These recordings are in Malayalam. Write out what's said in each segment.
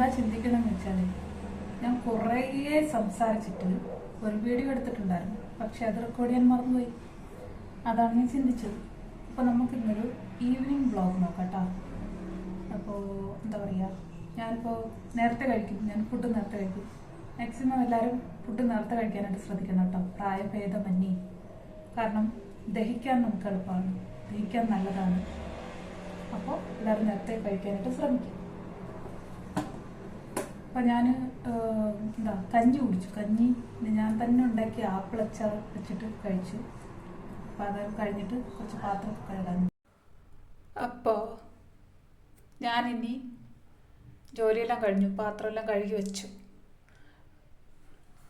എന്താ ചിന്തിക്കണമെന്ന് വെച്ചാൽ ഞാൻ കുറേ സംസാരിച്ചിട്ട് ഒരു വീഡിയോ എടുത്തിട്ടുണ്ടായിരുന്നു. പക്ഷെ അത് റെക്കോർഡ് ചെയ്യാൻ മറന്നുപോയി. അതാണ് ഞാൻ ചിന്തിച്ചത്. അപ്പോൾ നമുക്കിന്നൊരു ഈവനിങ് വ്ളോഗ് നോക്കാം കേട്ടോ അപ്പോൾ എന്താ പറയുക ഞാനിപ്പോൾ നേരത്തെ കഴിക്കും. ഞാൻ ഫുഡ് നേരത്തെ കഴിക്കും. മാക്സിമം എല്ലാവരും ഫുഡ് നേരത്തെ കഴിക്കാനായിട്ട് ശ്രദ്ധിക്കണം കേട്ടോ. പ്രായഭേദമന്യേ കാരണം ദഹിക്കാൻ നമുക്ക് എളുപ്പമാണ്. ദഹിക്കാൻ നല്ലതാണ്. അപ്പോൾ എല്ലാവരും നേരത്തെ കഴിക്കാനായിട്ട് ശ്രമിക്കും. അപ്പം ഞാൻ എന്താ കഞ്ഞി കുടിച്ചു. കഞ്ഞി ഞാൻ തന്നെ ഉണ്ടാക്കിയ ആപ്പിൾ അച്ചാർ വെച്ചിട്ട് കഴിച്ചു. അപ്പം അത് കഴിഞ്ഞിട്ട് കുറച്ച് പാത്രം കഴുകാൻ അപ്പോൾ ഞാനിനി ജോലിയെല്ലാം കഴിഞ്ഞു. പാത്രമെല്ലാം കഴുകി വെച്ചു.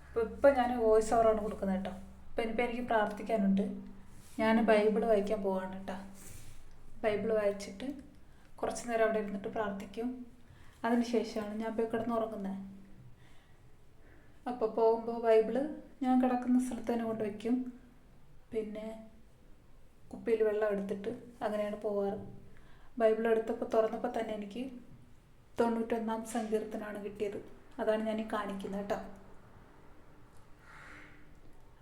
അപ്പോൾ ഇപ്പം ഞാൻ വോയിസ് ഓവറാണ് കൊടുക്കുന്നത് കേട്ടോ. അപ്പം ഇനിയിപ്പോൾ എനിക്ക് പ്രാർത്ഥിക്കാനുണ്ട്. ഞാൻ ബൈബിൾ വായിക്കാൻ പോവാണ് കേട്ടോ. ബൈബിൾ വായിച്ചിട്ട് കുറച്ച് നേരം അവിടെ ഇരുന്നിട്ട് പ്രാർത്ഥിക്കും. അതിന് ശേഷമാണ് ഞാൻ പോയി കിടന്ന് ഉറങ്ങുന്നത് അപ്പോൾ പോകുമ്പോൾ ബൈബിൾ ഞാൻ കിടക്കുന്ന സ്ഥലത്ത് തന്നെ കൊണ്ട് വയ്ക്കും പിന്നെ കുപ്പിയിൽ വെള്ളം എടുത്തിട്ട് അങ്ങനെയാണ് പോവാറ്. ബൈബിൾ എടുത്തപ്പോൾ തുറന്നപ്പോൾ തന്നെ എനിക്ക് തൊണ്ണൂറ്റൊന്നാം സങ്കീർത്തനാണ് കിട്ടിയത്. അതാണ് ഞാൻ ഈ കാണിക്കുന്നത് കേട്ടോ.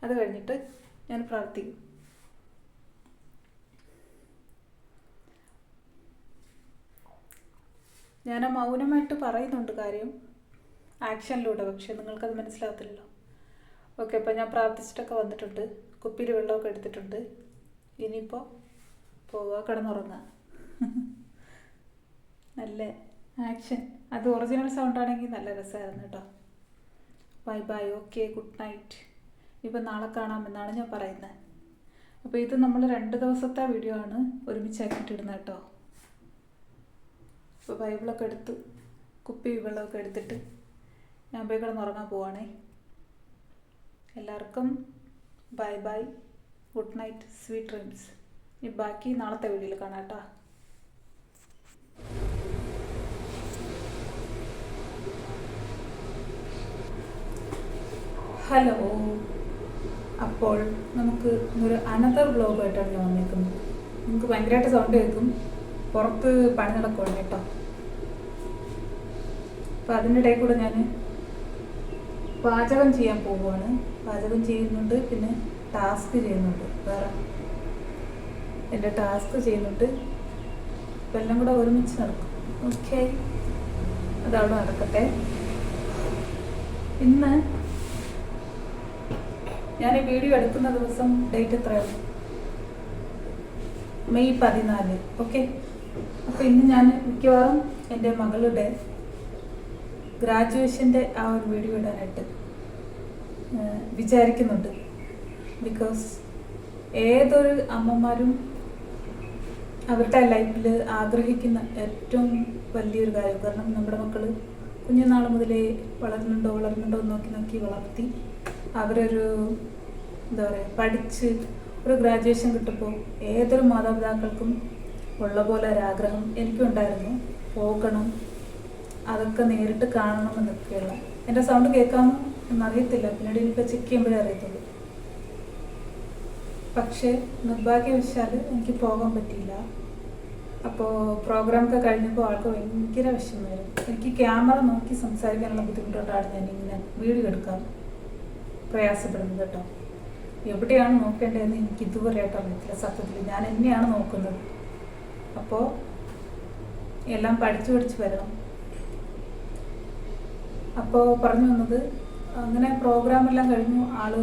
അത് കഴിഞ്ഞിട്ട് ഞാൻ പ്രാർത്ഥിക്കും. ഞാൻ ആ മൗനമായിട്ട് പറയുന്നുണ്ട് കാര്യം. ആക്ഷനിലൂടെ പക്ഷേ നിങ്ങൾക്കത് മനസ്സിലാകത്തില്ലല്ലോ. ഓക്കെ അപ്പോൾ ഞാൻ പ്രാർത്ഥിച്ചിട്ടൊക്കെ വന്നിട്ടുണ്ട്. കുപ്പിയിൽ വെള്ളമൊക്കെ എടുത്തിട്ടുണ്ട്. ഇനിയിപ്പോൾ പോവുക കിടന്നുറങ്ങുക നല്ല ആക്ഷൻ. അത് ഒറിജിനൽ സൗണ്ട് ആണെങ്കിൽ നല്ല രസമായിരുന്നു കേട്ടോ. Bye bye okay good night. ഇപ്പം നാളെ കാണാമെന്നാണ് ഞാൻ പറയുന്നത്. അപ്പോൾ ഇത് നമ്മൾ രണ്ട് ദിവസത്തെ വീഡിയോ ആണ് ഒരുമിച്ചാക്കിയിട്ടിടുന്നത് കേട്ടോ. ഇപ്പോൾ ബൈബിളൊക്കെ എടുത്തു കുപ്പി വെള്ളമൊക്കെ എടുത്തിട്ട് ഞാൻ പോയി കിടന്നുറങ്ങാൻ പോവാണേ. എല്ലാവർക്കും bye bye good night sweet dreams. ഇനി ബാക്കി നാളത്തെ വീഡിയോയിൽ കാണാം കേട്ടോ. ഹലോ. അപ്പോൾ നമുക്ക് ഒരു അനദർ ബ്ലോഗായിട്ടാണ് വന്നേക്കുന്നത്. നമുക്ക് ഭയങ്കരമായിട്ട് സൗണ്ട് കേൾക്കും. പുറത്ത് പണി നടക്കുവാണ് കേട്ടോ. അപ്പം അതിന്റെ ഇടയിൽ കൂടെ ഞാൻ പാചകം ചെയ്യാൻ പോവുകയാണ് പാചകം ചെയ്യുന്നുണ്ട് പിന്നെ ടാസ്ക് ചെയ്യുന്നുണ്ട്. വേറെ എന്റെ ടാസ്ക് ചെയ്യുന്നുണ്ട്. ഇപ്പം എല്ലാം കൂടെ ഒരുമിച്ച് നടക്കും. ഓക്കെ അതവിടെ നടക്കട്ടെ. ഇന്ന് ഞാൻ ഈ വീഡിയോ എടുക്കുന്ന ദിവസം ഡേറ്റ് എത്രയാണ് മെയ് പതിനാല്. ഓക്കെ അപ്പോൾ ഇന്ന് ഞാൻ മിക്കവാറും എന്റെ മകളുടെ ഗ്രാജുവേഷന്റെ ആ ഒരു വീഡിയോ ഇടാനായിട്ട് വിചാരിക്കുന്നുണ്ട്. ബിക്കോസ് ഏതൊരു അമ്മമാരും അവരുടെ ലൈഫിൽ ആഗ്രഹിക്കുന്ന ഏറ്റവും വലിയൊരു കാര്യം കാരണം നമ്മുടെ മക്കൾ കുഞ്ഞുനാൾ മുതലേ വളരുന്നുണ്ടോ വളരുന്നുണ്ടോ എന്ന് നോക്കി നോക്കി വളർത്തി അവരൊരു എന്താ പറയുക പഠിച്ച് ഒരു ഗ്രാജുവേഷൻ കിട്ടുമ്പോൾ ഏതൊരു മാതാപിതാക്കൾക്കും ഉള്ള പോലെ ഒരാഗ്രഹം എനിക്കുണ്ടായിരുന്നു. പോകണം അതൊക്കെ നേരിട്ട് കാണണം എന്നൊക്കെയുള്ള എന്റെ സൗണ്ട് കേൾക്കാമോ എന്നറിയത്തില്ല. പിന്നീട് ഇനിയിപ്പോൾ ചെക്ക് ചെയ്യുമ്പോഴേ അറിയത്തുള്ളൂ. പക്ഷേ നിർഭാഗ്യവശാൽ എനിക്ക് പോകാൻ പറ്റിയില്ല. അപ്പോൾ പ്രോഗ്രാമൊക്കെ കഴിഞ്ഞപ്പോൾ ആൾക്ക് ഭയങ്കര വിഷമമായിരുന്നു. എനിക്ക് ക്യാമറ നോക്കി സംസാരിക്കാനുള്ള ബുദ്ധിമുട്ടുകൊണ്ടാണ് ഞാൻ ഇങ്ങനെ വീഡിയോ എടുക്കാൻ പ്രയാസപ്പെടുന്നത് കേട്ടോ. എവിടെയാണ് നോക്കേണ്ടതെന്ന് എനിക്ക് ഇതുവരെ ആയിട്ട് അറിയത്തില്ല. സത്യത്തിൽ ഞാൻ എന്നെയാണ് നോക്കുന്നത്. അപ്പോൾ എല്ലാം പഠിച്ചു പഠിച്ച് വരണം. അപ്പോൾ പറഞ്ഞു വന്നത് അങ്ങനെ പ്രോഗ്രാം എല്ലാം കഴിഞ്ഞു ആൾ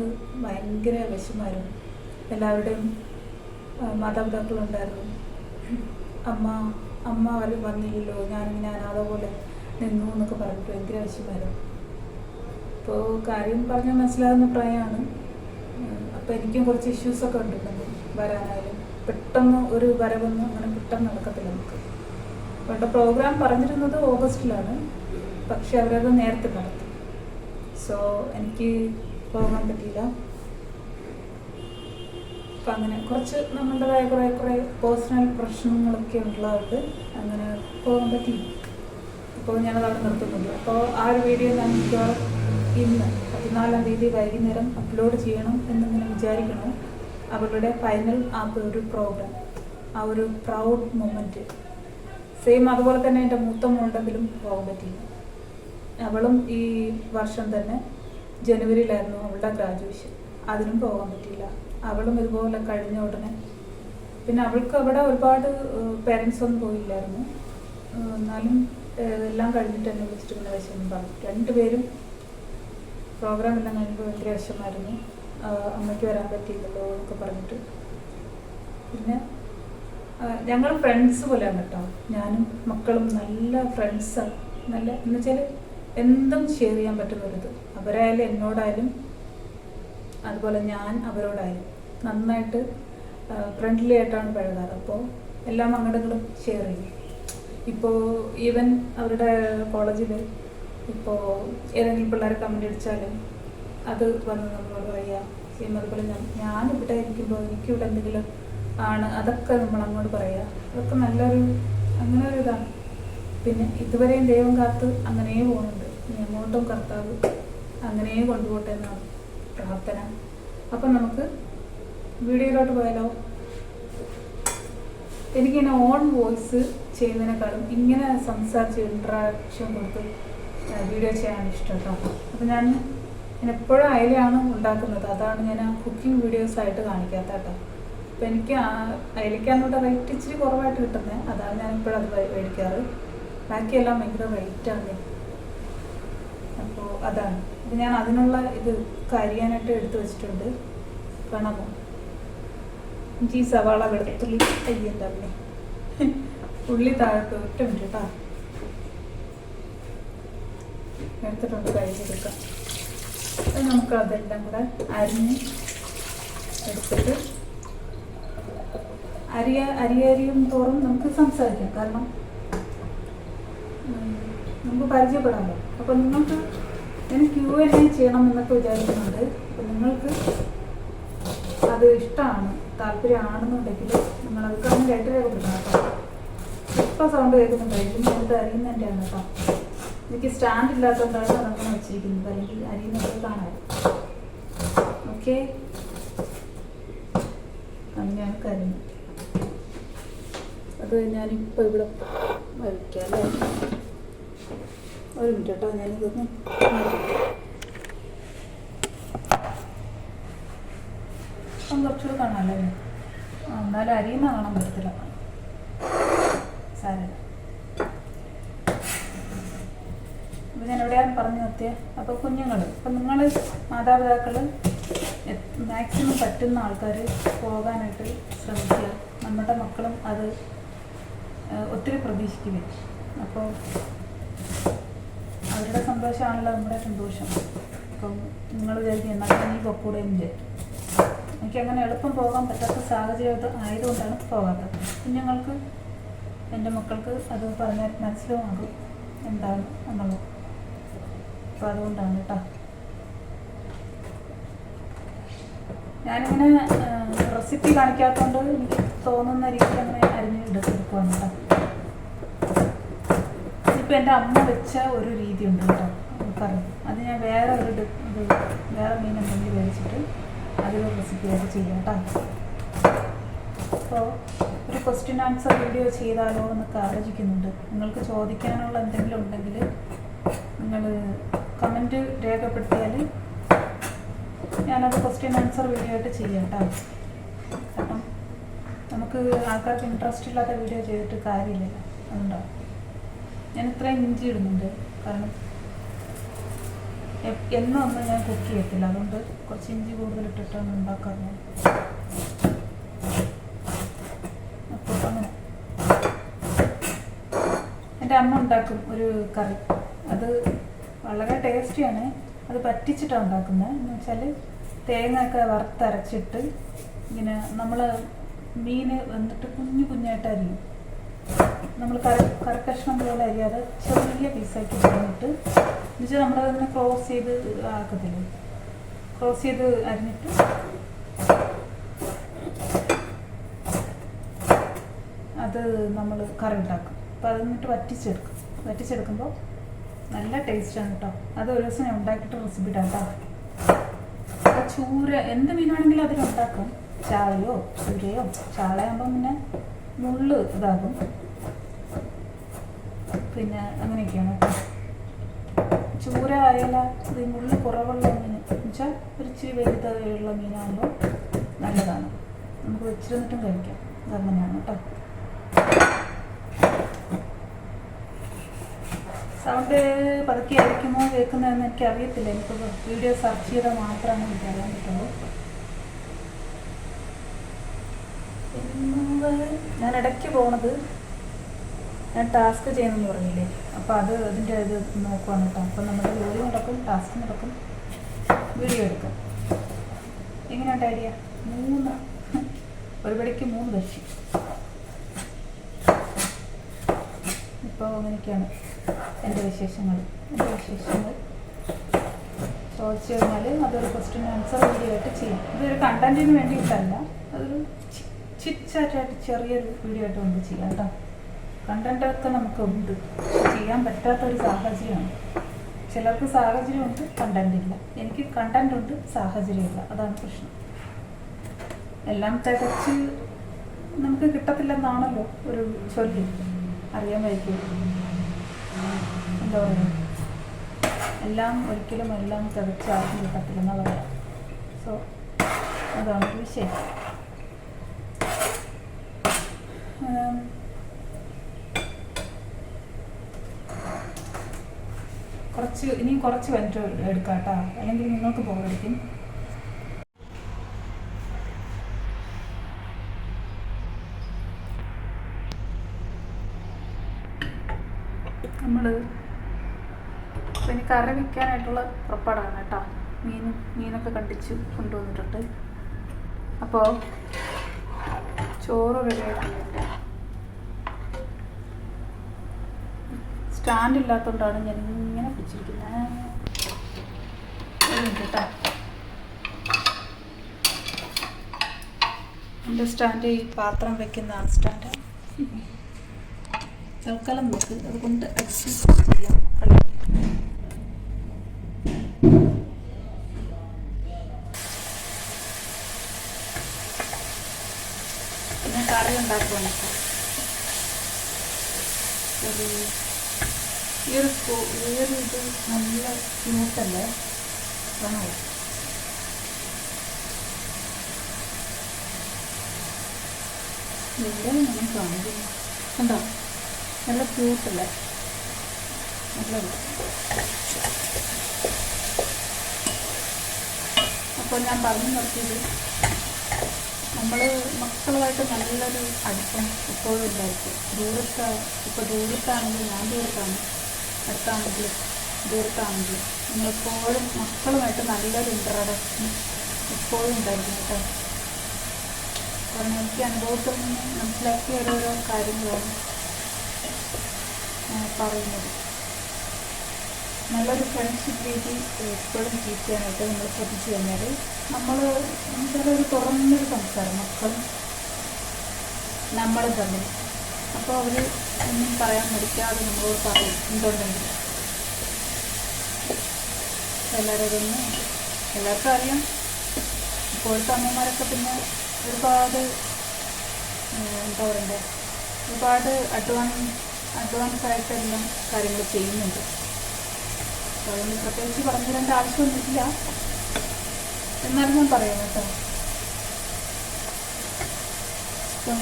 ഭയങ്കര വിഷമായിരുന്നു എല്ലാവരുടെയും മാതാപിതാക്കളുണ്ടായിരുന്നു. അമ്മ അമ്മ അവർ വന്നില്ലല്ലോ ഞാനിങ്ങനെ ഞാൻ പോലെ നിന്നു എന്നൊക്കെ പറഞ്ഞിട്ട് ഭയങ്കര വിഷമായിരുന്നു അപ്പോൾ കാര്യം പറഞ്ഞാൽ മനസ്സിലാകുന്ന പ്രായമാണ്. അപ്പോൾ എനിക്കും കുറച്ച് ഇഷ്യൂസൊക്കെ ഉണ്ട് നമുക്ക് വരാനായാലും. പെട്ടെന്ന് ഒരു വരവൊന്നും അങ്ങനെ പെട്ടെന്ന് നടക്കത്തില്ല നമുക്ക്. അവരുടെ പ്രോഗ്രാം പറഞ്ഞിരുന്നത് ഓഗസ്റ്റിലാണ്. പക്ഷെ അവരത് നേരത്തെ നടത്തി സോ എനിക്ക് പോകാൻ പറ്റിയില്ല. അപ്പം അങ്ങനെ കുറച്ച് നമ്മളുടേതായ കുറേ കുറേ പേഴ്സണൽ പ്രശ്നങ്ങളൊക്കെ ഉള്ളതുകൊണ്ട് അങ്ങനെ പോകാൻ പറ്റിയില്ല. അപ്പോൾ ഞാനത് അവിടെ നിർത്തുന്നുണ്ട്. അപ്പോൾ ആ ഒരു വീഡിയോ ഞാൻ മിക്കവാറും ഇന്ന് പതിനാലാം തീയതി വൈകുന്നേരം അപ്ലോഡ് ചെയ്യണം എന്നിങ്ങനെ വിചാരിക്കണം. അവരുടെ ഫൈനൽ ആ ഒരു പ്രോഗ്രാം ആ ഒരു പ്രൗഡ് മൊമെന്റ് സെയിം അതുപോലെ തന്നെ എന്റെ മൂത്ത മോളുടെങ്കിലും പോകാൻ പറ്റിയില്ല. അവളും ഈ വർഷം തന്നെ ജനുവരിയിലായിരുന്നു അവളുടെ ഗ്രാജുവേഷൻ അതിനും പോകാൻ പറ്റിയില്ല. അവളും ഇതുപോലെ കഴിഞ്ഞ ഉടനെ പിന്നെ അവൾക്ക് അവിടെ ഒരുപാട് പേരൻസ് ഒന്നും പോയില്ലായിരുന്നു. എന്നാലും എല്ലാം കഴിഞ്ഞിട്ട് എന്നെ വിളിച്ചിട്ട് ഇങ്ങനെ വിഷമം പറഞ്ഞു. രണ്ടുപേരും പ്രോഗ്രാം എല്ലാം കഴിഞ്ഞപ്പോൾ ഭയങ്കര വിഷമായിരുന്നു അമ്മയ്ക്ക് വരാൻ പറ്റിയില്ലല്ലോ എന്നൊക്കെ പറഞ്ഞിട്ട്. പിന്നെ ഞങ്ങൾ ഫ്രണ്ട്സ് പോലെയാണ് കേട്ടോ. ഞാനും മക്കളും നല്ല ഫ്രണ്ട്സാണ് നല്ല എന്ന് വെച്ചാൽ എന്തും ഷെയർ ചെയ്യാൻ പറ്റുന്ന ഒരിത് അവരായാലും എന്നോടായാലും അതുപോലെ ഞാൻ അവരോടായാലും നന്നായിട്ട് ഫ്രണ്ട്ലി ആയിട്ടാണ് പഴകാറ്. അപ്പോൾ എല്ലാ മംഗളങ്ങളും ഷെയർ ചെയ്യും. ഇപ്പോൾ ഈവൻ അവരുടെ കോളേജിൽ ഇപ്പോൾ ഏതെങ്കിലും പിള്ളേർ കമന്റ് അടിച്ചാലും അത് വന്ന് നമ്മളോട് പറയുക സെയിം അതുപോലെ ഞാൻ ഞാനിവിടെ ഇരിക്കുമ്പോൾ എനിക്കിവിടെ എന്തെങ്കിലും ആണ് അതൊക്കെ നമ്മൾ അങ്ങോട്ട് പറയുക അതൊക്കെ നല്ലൊരു അങ്ങനെ ഒരു ഇതാണ് പിന്നെ ഇതുവരെയും ദൈവം കാത്ത് അങ്ങനെയും പോകുന്നുണ്ട്. അങ്ങോട്ടും കർത്താവ് അങ്ങനെ കൊണ്ടുപോട്ടെ എന്നാണ് പ്രാർത്ഥന. അപ്പം നമുക്ക് വീഡിയോയിലോട്ട് പോയാലോ? എനിക്കിങ്ങനെ ഓൺ വോയിസ് ചെയ്യുന്നതിനേക്കാളും ഇങ്ങനെ സംസാരിച്ച് ഇൻട്രാക്ഷൻ കൊടുത്ത് വീഡിയോ ചെയ്യാൻ ഇഷ്ടം കേട്ടോ. അപ്പം ഞാൻ ഞാൻ എപ്പോഴും അയലയാണ് ഉണ്ടാക്കുന്നത്. അതാണ് ഞാൻ ആ കുക്കിംഗ് വീഡിയോസ് ആയിട്ട് കാണിക്കാത്ത കേട്ടോ. അപ്പം എനിക്ക് അയലയ്ക്കാന്നോട്ട് റേറ്റ് ഇച്ചിരി കുറവായിട്ട് കിട്ടുന്നത് അതാണ് ഞാൻ ഇപ്പോഴും അത് വേ- മേടിക്കാറ്. ബാക്കിയെല്ലാം ഭയങ്കര റേറ്റാണ് അപ്പോൾ അതാണ്. ഞാൻ അതിനുള്ള ഇത് കരിയാനായിട്ട് എടുത്തു വെച്ചിട്ടുണ്ട്. കാണാമോ ഇഞ്ചി സവാള വെളുത്തുള്ളി അയ്യന്റെ അമ്മേ ഉള്ളി താഴത്ത് ഒറ്റ മിനിറ്റ് എടുത്തിട്ടുണ്ട് കഴിഞ്ഞെടുക്കാം അത് നമുക്ക് അതെല്ലാം കൂടെ അരിഞ്ഞ് എടുത്തിട്ട് അരിയ അരിയരിയും തോറും നമുക്ക് സംസാരിക്കാം. കാരണം നമുക്ക് പരിചയപ്പെടാമല്ലോ അപ്പം നിങ്ങൾക്ക് ഞാൻ ക്യൂ എൻ എ ചെയ്യണം എന്നൊക്കെ വിചാരിക്കുന്നുണ്ട്. അപ്പം നിങ്ങൾക്ക് അത് ഇഷ്ടമാണ് താല്പര്യമാണെന്നുണ്ടെങ്കിൽ നിങ്ങളത് കമന്റായിട്ട് രേഖപ്പെടുത്തണം കേട്ടോ. ഇപ്പം സൗണ്ട് കേൾക്കുന്നുണ്ടായിരിക്കും ഞാനിത് ആണ് കേട്ടോ. എനിക്ക് സ്റ്റാൻഡ് ഇല്ലാത്തതുകൊണ്ടാണ് അതൊക്കെ വെച്ചിരിക്കുന്നത്. അല്ലെങ്കിൽ അറിയുന്നത് കാണാൻ. ഓക്കെ അങ്ങനെയാണ് കാര്യം അത് ഞാനിപ്പോൾ ഇവിടെ വരയ്ക്കാം അല്ലേ? ഒരു മിനിറ്റ് കേട്ടോ ഞാനിതൊന്ന് അപ്പം കുറച്ചുകൂടെ കാണാമല്ലേ എന്നാലും അരിയുന്ന കാണാൻ പറ്റത്തില്ല. സാരമില്ല. അപ്പോൾ ഞാൻ എവിടെയാണ് പറഞ്ഞു നിർത്തിയത് അപ്പോൾ കുഞ്ഞുങ്ങൾ അപ്പം നിങ്ങൾ മാതാപിതാക്കൾ മാക്സിമം പറ്റുന്ന ആൾക്കാർ പോകാനായിട്ട് ശ്രമിക്കുക. നമ്മുടെ മക്കളും അത് ഒത്തിരി പ്രതീക്ഷിക്കുക അപ്പോൾ സന്തോഷമാണല്ലോ നമ്മുടെ സന്തോഷം. അപ്പം നിങ്ങൾ വിചാരിക്കും എന്നാലും നീ പൊക്കൂടെയും ചെയ്യും എനിക്ക് അങ്ങനെ എളുപ്പം പോകാൻ പറ്റാത്ത സാഹചര്യം ആയതുകൊണ്ടാണ് പോകാത്തത്. കുഞ്ഞുങ്ങൾക്ക് എന്റെ മക്കൾക്ക് അത് പറഞ്ഞാൽ മനസ്സിലാകും എന്താണ് എന്നുള്ളത്. അപ്പം അതുകൊണ്ടാണ് കേട്ടോ ഞാനിങ്ങനെ റെസിപ്പി കാണിക്കാത്തതുകൊണ്ട് എനിക്ക് തോന്നുന്ന രീതിയിൽ അങ്ങനെ അരിഞ്ഞ് എടുത്തെടുക്കുവാണ് കേട്ടോ ഇപ്പം എന്റെ അമ്മ വെച്ച ഒരു രീതി ഉണ്ട് കേട്ടോ പറഞ്ഞു അത് ഞാൻ വേറെ ഒരു വേറെ മീൻ എന്തെങ്കിലും മേടിച്ചിട്ട് അതൊരു റെസിപ്പി ആയിട്ട് ചെയ്യാം കേട്ടോ. അപ്പോൾ ഒരു ക്വസ്റ്റ്യൻ ആൻസർ വീഡിയോ ചെയ്താലോ എന്നൊക്കെ ആലോചിക്കുന്നുണ്ട്. നിങ്ങൾക്ക് ചോദിക്കാനുള്ള എന്തെങ്കിലും ഉണ്ടെങ്കിൽ നിങ്ങൾ കമന്റ് രേഖപ്പെടുത്തിയാൽ ഞാനത് ക്വസ്റ്റ്യൻ ആൻസർ വീഡിയോ ആയിട്ട് ചെയ്യാം കേട്ടോ. കാരണം നമുക്ക് ആൾക്കാർക്ക് ഇൻട്രസ്റ്റ് ഇല്ലാത്ത വീഡിയോ ചെയ്തിട്ട് കാര്യമില്ലല്ലോ അതുകൊണ്ടാണ് ഞാൻ ഇത്ര ഇഞ്ചി ഇടുന്നുണ്ട്. കാരണം എന്നും ഒന്നും ഞാൻ കുക്ക് ചെയ്യത്തില്ല. അതുകൊണ്ട് കുറച്ച് ഇഞ്ചി കൂടുതൽ ഇട്ടിട്ടാണ് ഉണ്ടാക്കാറ്. എന്റെ അമ്മ ഉണ്ടാക്കും ഒരു കറി. അത് വളരെ ടേസ്റ്റിയാണ്. അത് പറ്റിച്ചിട്ടാണ് ഉണ്ടാക്കുന്നത്. എന്ന് വെച്ചാൽ തേങ്ങ ഒക്കെ വറുത്തരച്ചിട്ട് ഇങ്ങനെ നമ്മൾ മീൻ വന്നിട്ട് കുഞ്ഞു കുഞ്ഞായിട്ട് അരിയും നമ്മൾ കര കറക്കഷ്ണം പോലെ അരിയാതെ ചെറിയ പീസാക്കി അരിഞ്ഞിട്ട് എന്നുവെച്ചാൽ നമ്മളതിനെ ക്രോസ് ചെയ്ത് ആക്കത്തില്ലേ? ക്രോസ് ചെയ്ത് അരിഞ്ഞിട്ട് അത് നമ്മൾ കറി ഉണ്ടാക്കും. അപ്പോൾ അത് എന്നിട്ട് വറ്റിച്ചെടുക്കും. വറ്റിച്ചെടുക്കുമ്പോൾ നല്ല ടേസ്റ്റാണ് കേട്ടോ അത് ഒരു ദിവസം ഞാൻ ഉണ്ടാക്കിയിട്ട് റെസിപ്പി ഇടാം കേട്ടോ ചൂര എന്ത് മീനാണെങ്കിലും അതിലുണ്ടാക്കും. ചാളയോ ചൂരയോ ചാളയാകുമ്പോൾ പിന്നെ മുള്ള് ഇതാകും പിന്നെ അങ്ങനെയൊക്കെയാണ്. ചൂര അയല ഇത് മുള്ളു കുറവുള്ള മീൻ എന്നുവെച്ചാൽ ഒരു ഇച്ചിരി വലുതുള്ള മീനാകുമ്പോൾ നല്ലതാണ്. നമുക്ക് വെച്ചിരുന്നിട്ടും കഴിക്കാം. അതങ്ങനെയാണ് കേട്ടോ സൗണ്ട് പതുക്കെ ആയിരിക്കുമോ? കേൾക്കുന്നതെന്ന് എനിക്കറിയത്തില്ല. എനിക്ക് വീഡിയോ സെർച്ച് ചെയ്താൽ മാത്രമാണ് എനിക്ക് അറിയാൻ പറ്റുള്ളൂ പിന്നെ ഞാൻ ഇടയ്ക്ക് പോണത് ഞാൻ ടാസ്ക് ചെയ്യുന്നെന്ന് പറഞ്ഞില്ലേ? അപ്പോൾ അത് അതിന്റെ ഇത് നോക്കുവാണ് കേട്ടോ. അപ്പം നമ്മുടെ ജോലി നടക്കും ടാസ്ക് നടക്കും. വീഡിയോ എടുക്കും. എങ്ങനെയുണ്ട് ഐഡിയ മൂന്ന്. ഒരു പടിക്ക് മൂന്ന് പക്ഷി ഇപ്പോൾ അങ്ങനെയൊക്കെയാണ് എന്റെ വിശേഷങ്ങൾ. എന്റെ വിശേഷങ്ങൾ. ചോദിച്ചു കഴിഞ്ഞാൽ അതൊരു ക്വസ്റ്റ്യൻ ആൻസർ വീഡിയോ ആയിട്ട് ചെയ്യാം. ഇതൊരു കണ്ടന്റിന് വേണ്ടിയിട്ടല്ല അതൊരു ചിറ്റാറ്റായിട്ട് ചെറിയൊരു വീഡിയോ ആയിട്ട് നമുക്ക് ചെയ്യാം കേട്ടോ. കണ്ടന്റ് ഒക്കെ നമുക്ക് ഉണ്ട് ചെയ്യാൻ പറ്റാത്ത ഒരു സാഹചര്യമാണ്. ചിലർക്ക് സാഹചര്യമുണ്ട് കണ്ടന്റ് ഇല്ല. എനിക്ക് കണ്ടന്റ് ഉണ്ട് സാഹചര്യമില്ല അതാണ് പ്രശ്നം. എല്ലാം തികച്ച് നമുക്ക് കിട്ടത്തില്ലെന്നാണല്ലോ ഒരു ചൊല്ലി. അറിയാൻ വൈകും എന്താ പറയുക? എല്ലാം ഒരിക്കലും എല്ലാം തികച്ച് ആർക്കും കിട്ടത്തില്ലെന്നാ പറയാം സോ അതാണ് വിഷയം. കുറച്ച് ഇനിയും കുറച്ച് മിനിറ്റ് എടുക്കാം കേട്ടോ അല്ലെങ്കിൽ നിങ്ങൾക്ക് ബോറടിക്കും നമ്മൾ ഇനി കറി വയ്ക്കാനായിട്ടുള്ള പുറപ്പാടാണ് കേട്ടോ. മീൻ മീനൊക്കെ കണ്ടിച്ച് കൊണ്ടുവന്നിട്ടുണ്ട്. അപ്പോൾ ചോറ് റെഡിയായിട്ടുണ്ട് സ്റ്റാൻഡ് ഇല്ലാത്തതുകൊണ്ടാണ് ഞാൻ ഇങ്ങനെ പിടിച്ചിരിക്കുന്നത് കേട്ടോ എന്റെ സ്റ്റാൻഡ് ഈ പാത്രം വെക്കുന്ന സ്റ്റാൻഡ്. തൽക്കാലം നോക്ക്. അതുകൊണ്ട് അഡ്ജസ്റ്റ് ചെയ്യാം കളി പിന്നെ കറി ഉണ്ടാക്കുവാണ്. ഈ ഒരു ഇത് നല്ല സ്മൂത്തല്ലേ? ആണോ? ഇവിടെ ഞാൻ കാണിക്കുന്നു. കണ്ടോ? നല്ല ക്യൂട്ടല്ലേ നല്ലത്. അപ്പോൾ ഞാൻ പറഞ്ഞു നിർത്തിയത് നമ്മൾ മക്കളുമായിട്ട് നല്ലൊരു അടുപ്പം ഇപ്പോഴും ഉണ്ടായിരിക്കും. ദൂരത്ത് ഇപ്പോൾ ദൂരത്താണെങ്കിൽ ഞാൻ ദൂരത്താണ് അടുത്താണെങ്കിൽ ദൂരത്താണെങ്കിൽ നമ്മളെപ്പോഴും മക്കളുമായിട്ട് നല്ലൊരു ഇൻട്രഡക്ഷൻ ഇപ്പോഴും ഉണ്ടായിരിക്കും കേട്ടോ. കാരണം എനിക്ക് അനുഭവത്തിൽ നിന്ന് മനസ്സിലാക്കിയ ഓരോരോ കാര്യങ്ങളാണ് പറയുന്നത്. നല്ലൊരു ഫ്രണ്ട്ഷിപ്പ് രീതി എപ്പോഴും ചെയ്യാനായിട്ട് നമ്മൾ ശ്രദ്ധിച്ചു കഴിഞ്ഞാൽ നമ്മൾ ചിലൊരു തുറന്നൊരു സംസാരം മക്കളും നമ്മളും തമ്മിൽ. അപ്പോൾ അവർ ഒന്നും പറയാൻ മടിക്കാതെ നമ്മളോട് പറയും എന്തുണ്ടെങ്കിൽ എല്ലാവരും അതൊന്നും എല്ലാവർക്കും അറിയാം. ഇപ്പോഴത്തെ അമ്മമാരൊക്കെ പിന്നെ ഒരുപാട് എന്താ പറയണ്ടേ ഒരുപാട് അഡ്വാൻസ് അഡ്വാൻസ് ആയിട്ടെല്ലാം കാര്യങ്ങൾ ചെയ്യുന്നുണ്ട്. അതുകൊണ്ട് പ്രത്യേകിച്ച് പറഞ്ഞു തരേണ്ട ആവശ്യമൊന്നുമില്ല. എന്നാലും ഞാൻ പറയാം കേട്ടോ. ഇപ്പം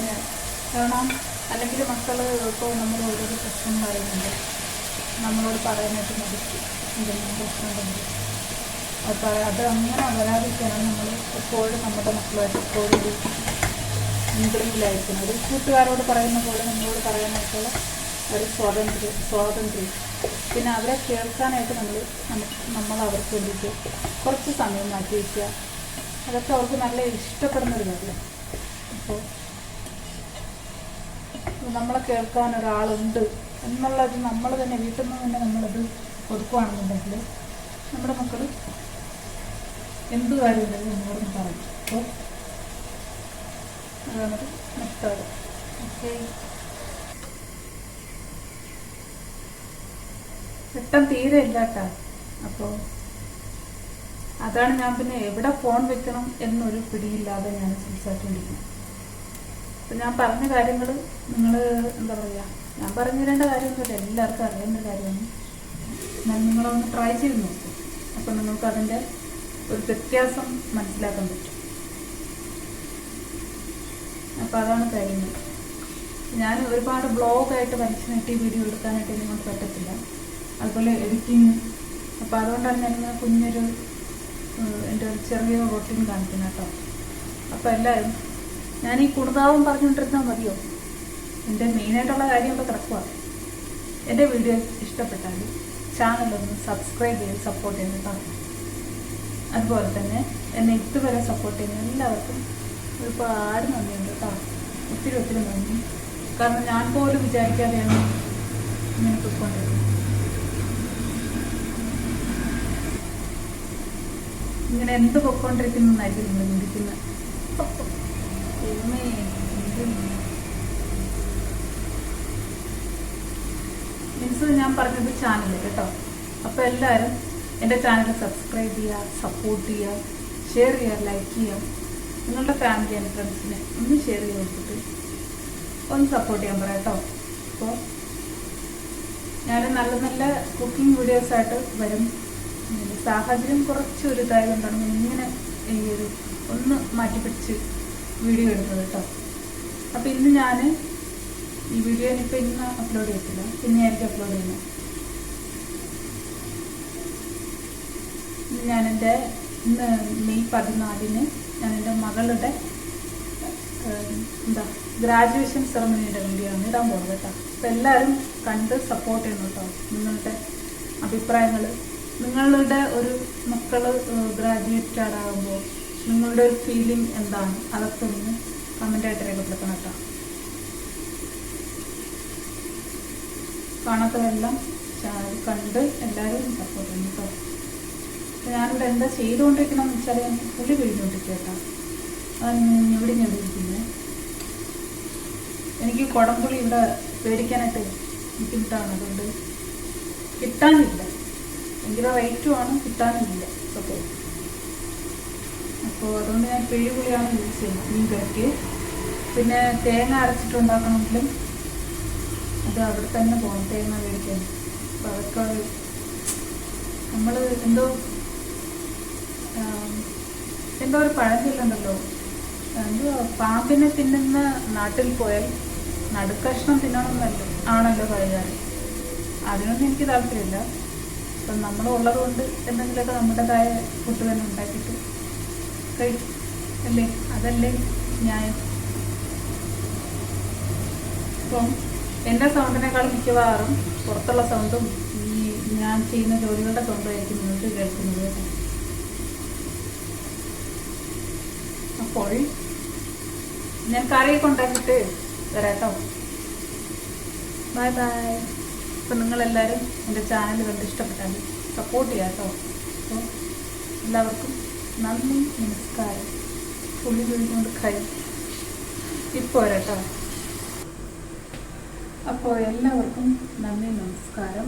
കാരണം അല്ലെങ്കിൽ മക്കൾ ഇപ്പോൾ നമ്മൾ ഓരോരോ പ്രശ്നം പറയുന്നുണ്ട്. നമ്മളോട് പറയാനായിട്ട് മടിക്കും എന്തെങ്കിലും പ്രശ്നം ഉണ്ടെങ്കിൽ. അത് പറ- അത് അങ്ങനെ വരാതിരിക്കാനാണ് നമ്മൾ എപ്പോഴും നമ്മുടെ മക്കളുമായിട്ട് എപ്പോഴും ഒരു ഇന്റർവ്യൂലായിരിക്കുന്നത് ഒരു കൂട്ടുകാരോട് പറയുന്ന പോലെ നമ്മളോട് പറയാനായിട്ടുള്ള ഒരു സ്വാതന്ത്ര്യം സ്വാതന്ത്ര്യം പിന്നെ അവരെ കേൾക്കാനായിട്ട് നമ്മൾ നമ്മൾ അവർക്ക് വേണ്ടിയിട്ട് കുറച്ച് സമയം മാറ്റി വയ്ക്കുക. അതൊക്കെ അവർക്ക് നല്ല ഇഷ്ടപ്പെടുന്ന ഒരു കാര്യം. അപ്പോൾ നമ്മളെ കേൾക്കാൻ ഒരാളുണ്ട് എന്നുള്ളത് നമ്മൾ തന്നെ വീട്ടിൽ നിന്ന് തന്നെ നമ്മളത് ഒതുക്കുകയാണെന്നുണ്ടെങ്കിൽ നമ്മുടെ മക്കൾ എന്ത് കാര്യമുണ്ടെങ്കിലും നമ്മളോട് പറയും. അപ്പോൾ അതാണ് മെത്തേഡ് ഓക്കെ. വെട്ടം തീരെ ഇല്ല കേട്ടാ അപ്പോൾ അതാണ് ഞാൻ പിന്നെ എവിടെ ഫോൺ വെക്കണം എന്നൊരു പിടിയില്ലാതെ ഞാൻ സംസാരിച്ചുകൊണ്ടിരിക്കുന്നത് അപ്പം ഞാൻ പറഞ്ഞ കാര്യങ്ങൾ നിങ്ങൾ എന്താ പറയുക ഞാൻ പറഞ്ഞു തരേണ്ട കാര്യമൊന്നുമില്ല എല്ലാവർക്കും അറിയേണ്ട കാര്യമാണ്. ഞാൻ നിങ്ങളൊന്ന് ട്രൈ ചെയ്ത് നോക്കും. അപ്പൊ നിങ്ങൾക്ക് അതിന്റെ ഒരു വ്യത്യാസം മനസ്സിലാക്കാൻ പറ്റും. അപ്പൊ അതാണ് കാര്യങ്ങൾ. ഞാൻ ഒരുപാട് ബ്ലോഗായിട്ട് വലിച്ചു നീട്ടി വീഡിയോ എടുക്കാനായിട്ട് നിങ്ങൾക്ക് പറ്റത്തില്ല. അതുപോലെ എഡിറ്റിങ് അപ്പോൾ അതുകൊണ്ടാണ് ഞാനിങ്ങനെ കുഞ്ഞൊരു എന്റെ ഒരു ചെറിയ റൊട്ടീൻ കാണിക്കുന്നത് കേട്ടോ. അപ്പോൾ എല്ലാവരും ഞാൻ ഈ കുടുതാവും പറഞ്ഞുകൊണ്ടിരുന്നാൽ മതിയോ? എന്റെ മെയിനായിട്ടുള്ള കാര്യം ഇപ്പോൾ കിടക്കുക എന്റെ വീഡിയോ ഇഷ്ടപ്പെട്ടാൽ ചാനലൊന്ന് സബ്സ്ക്രൈബ് ചെയ്ത് സപ്പോർട്ട് ചെയ്ത് കേട്ടോ. അതുപോലെ തന്നെ എന്നെ ഇതുവരെ സപ്പോർട്ട് ചെയ്യുന്ന എല്ലാവർക്കും ഒരുപാട് നന്ദിയുണ്ട് കേട്ടോ. ഒത്തിരി ഒത്തിരി നന്ദി. കാരണം ഞാൻ പോലും വിചാരിക്കാതെയാണ് ഇങ്ങനെ പോയിക്കൊണ്ടിരുന്നത്. ഇങ്ങനെ എന്ത് പൊക്കോണ്ടിരിക്കുന്നതായിരിക്കും നിങ്ങൾ ചിന്തിക്കുന്നത്? മീൻസ് ഞാൻ പറഞ്ഞത് ചാനൽ കേട്ടോ. അപ്പോൾ എല്ലാവരും എന്റെ ചാനൽ സബ്സ്ക്രൈബ് ചെയ്യുക സപ്പോർട്ട് ചെയ്യുക ഷെയർ ചെയ്യുക ലൈക്ക് ചെയ്യുക. നിങ്ങളുടെ ഫാമിലി ആൻഡ് ഫ്രണ്ട്സിനെ ഒന്ന് ഷെയർ ചെയ്ത് കൊടുത്തിട്ട് ഒന്ന് സപ്പോർട്ട് ചെയ്യാൻ പറയാം കേട്ടോ. അപ്പോൾ ഞാൻ നല്ല നല്ല കുക്കിംഗ് വീഡിയോസായിട്ട് വരും. സാഹചര്യം കുറച്ച് ഒരു ഇതായതുകൊണ്ടാണ് ഞാൻ ഇങ്ങനെ ഈ ഒരു ഒന്ന് മാറ്റിപ്പിടിച്ച് വീഡിയോ എടുത്തത് കേട്ടോ. അപ്പം ഇന്ന് ഞാൻ ഈ വീഡിയോ ഇനിയിപ്പോൾ ഇന്ന് അപ്ലോഡ് ചെയ്യത്തില്ല പിന്നെ ആയിരിക്കും അപ്ലോഡ് ചെയ്യുന്നത് എന്റെ ഇന്ന് മെയ് പതിനാലിന് ഞാൻ എന്റെ മകളുടെ എന്താ ഗ്രാജുവേഷൻ സെറമണിയുടെ വീഡിയോ ആണ് ഇടാൻ പോകുന്നത് കേട്ടോ. അപ്പം എല്ലാവരും കണ്ട് സപ്പോർട്ട് ചെയ്യണം കേട്ടോ നിങ്ങളുടെ അഭിപ്രായങ്ങൾ നിങ്ങളുടെ ഒരു മക്കൾ ഗ്രാജുവേറ്റ് ആകുമ്പോൾ നിങ്ങളുടെ ഒരു ഫീലിംഗ് എന്താണ്? അതൊക്കെ ഒന്ന് കമന്റായിട്ട് രേഖപ്പെടുത്തണം കേട്ടോ. കാണാത്തതെല്ലാം കണ്ട് എല്ലാവരും സപ്പോർട്ട് ചെയ്യും കേട്ടോ. ഞാനിവിടെ എന്താ ചെയ്തുകൊണ്ടിരിക്കണമെന്ന് വെച്ചാൽ ഞാൻ പുളി പിഴിഞ്ഞുകൊണ്ടിരിക്കുക കേട്ടോ. ഞാൻ ഇവിടെ ഞാൻ ഇരിക്കുന്നത് എനിക്ക് കുടംപുളി ഇവിടെ പേടിക്കാനായിട്ട് ബുദ്ധിമുട്ടാണ്. അതുകൊണ്ട് കിട്ടാനില്ല. ഭയങ്കര റേറ്റുമാണ് കിട്ടാനില്ല ഓക്കെ. അപ്പോൾ അതുകൊണ്ട് ഞാൻ പിഴിപുളിയാണ് യൂസ് ചെയ്യുന്നത്. മീൻ കറിക്ക്. പിന്നെ തേങ്ങ അരച്ചിട്ടുണ്ടാക്കണമെങ്കിലും അത് അവിടെ തന്നെ പോകണം. തേങ്ങ മേടിക്കാൻ. അപ്പോൾ അതൊക്കെ നമ്മൾ എന്തോ എന്തോ ഒരു പഴഞ്ചൊല്ലുണ്ടല്ലോ. എന്തോ പാമ്പിനെ തിന്നുന്ന നാട്ടിൽ പോയാൽ നടുക്കഷ്ണം തിന്നണമെന്നല്ലോ ആണല്ലോ പറയാറ്. അതിനൊന്നും എനിക്ക് താല്പര്യമില്ല. അപ്പം നമ്മൾ ഉള്ളത് കൊണ്ട് എന്തെങ്കിലുമൊക്കെ നമ്മുടേതായ ഫുഡ് തന്നെ ഉണ്ടാക്കിയിട്ട് കഴിക്കും അല്ലേ? അതല്ലേ ന്യായം. അപ്പം എന്റെ സൗണ്ടിനേക്കാൾ മിക്കവാറും പുറത്തുള്ള സൗണ്ടും ഈ ഞാൻ ചെയ്യുന്ന ജോലികളുടെ സൗണ്ടായിരിക്കും നിങ്ങൾക്ക് കേൾക്കുന്നത് അപ്പോൾ ഞാൻ കറിയൊക്കെ ഉണ്ടാക്കിയിട്ട് വരാട്ടോ. Bye bye. അപ്പം നിങ്ങളെല്ലാവരും എന്റെ ചാനൽ കണ്ട് ഇഷ്ടപ്പെട്ടാൽ സപ്പോർട്ട് ചെയ്യാം കേട്ടോ. അപ്പോൾ എല്ലാവർക്കും നന്ദി നമസ്കാരം. പുള്ളി വീഴുകൊണ്ട് കൈ. ഇപ്പോൾ കേട്ടോ. അപ്പോൾ എല്ലാവർക്കും നന്ദി നമസ്കാരം.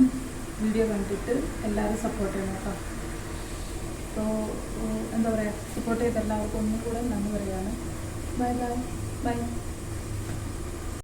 വീഡിയോ കണ്ടിട്ട് എല്ലാവരും സപ്പോർട്ട് ചെയ്യണം കേട്ടോ. അപ്പോൾ എന്താ പറയുക സപ്പോർട്ട് ചെയ്ത എല്ലാവർക്കും ഒന്നും കൂടെ നന്ദി പറയുകയാണ്. Bye bye bye